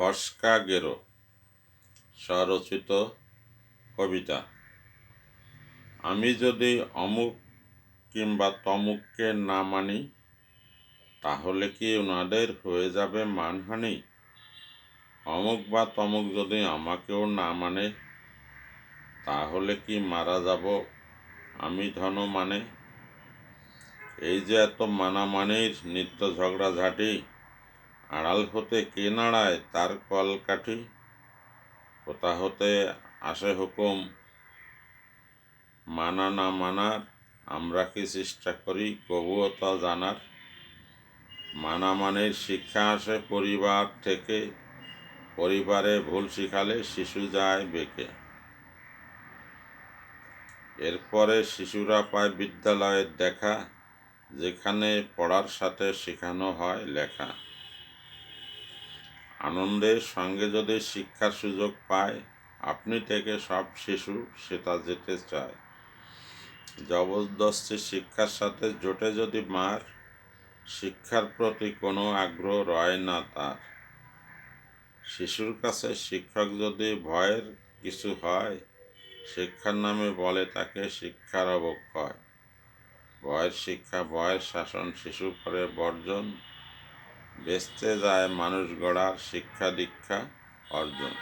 ফসকা গেরো, স্বরচিত কবিতা। আমি যদি অমুক কিংবা তমুককে না মানি, তাহলে কি ওনাদের হয়ে যাবে মানহানি? অমুক বা তমুক যদি আমাকেও না মানে তাহলে কি মারা যাব আমি ধন মানে? এই যে এত মানামানির নিত্য ঝগড়াঝাঁটি আড়াল হতে কে নাড়ায় তার কলকাঠি কোথা হতে আসে হুকুম, মানা না মানার, আমরা কি চেষ্টা করি কবুও তা জানার? মানামানির শিক্ষা আসে পরিবার থেকে, পরিবারে ভুল শিখালে শিশু যায় বেঁকে। এরপরে শিশুরা পায় বিদ্যালয়ের দেখা, যেখানে পড়ার সাথে শেখানো হয় লেখা। আনন্দের সঙ্গে যদি শিক্ষার সুযোগ পায়, আপনি থেকে সব শিশু সেটা যেতে চায়। জবরদস্তি শিক্ষার সাথে জোটে যদি মার, শিক্ষার প্রতি কোনো আগ্রহ রয় না তার। শিশুর কাছে শিক্ষক যদি ভয়ের কিছু হয়, শিক্ষার নামে বলে তাকে শিক্ষার অবক্ষয়। ভয়ের শিক্ষা, ভয়ের শাসন শিশু করে বর্জন বেচতে যায় মানুষ গড়ার শিক্ষা দীক্ষা অর্জন।